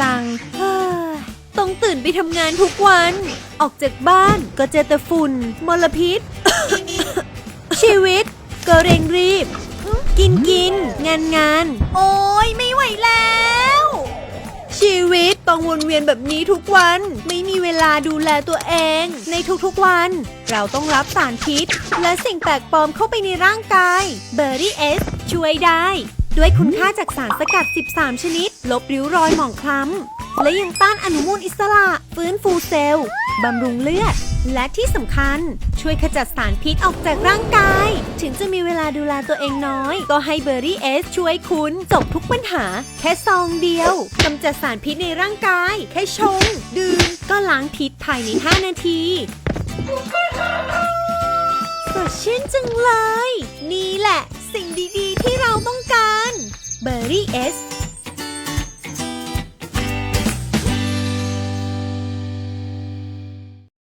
จังเฮ้ยต้องตื่นไปทำงานทุกวัน ออกจากบ้านก็เจอแต่ฝุ่น มลพิษ ชีวิต ก็เร่งรีบ กินกิน งานงาน โอ้ยไม่ไหวแล้ว ชีวิตต้องวนเวียนแบบนี้ทุกวัน ไม่มีเวลาดูแลตัวเอง ในทุกๆวัน เราต้องรับสารพิษ และสิ่งแปลกปลอมเข้าไปในร่างกาย เบอร์รี่เอสช่วยได้ ด้วยคุณค่าจากสารสกัด 13 ชนิด ลบริ้วรอยหมองคล้ำ และยังต้านอนุมูลอิสระ ฟื้นฟูเซลล์ บำรุงเลือด และที่สำคัญ ช่วยขจัดสารพิษออกจากร่างกาย ถึงจะมีเวลาดูแลตัวเองน้อย ก็ให้เบอร์รี่เอสช่วยคุณจบทุกปัญหา แค่ซองเดียวกำจัดสารพิษในร่างกาย แค่ชง ดื่ม ก็ล้างพิษภายใน 5 นาทีสดชื่นจังเลย beri es